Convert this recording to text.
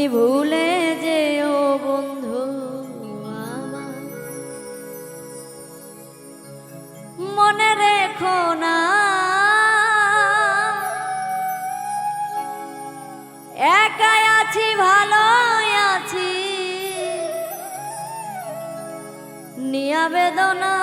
তুমি ভুলে যেও বন্ধু আমার। মনে রেখো না। একাই আছি ভালো আছি। নিয়া বেদনা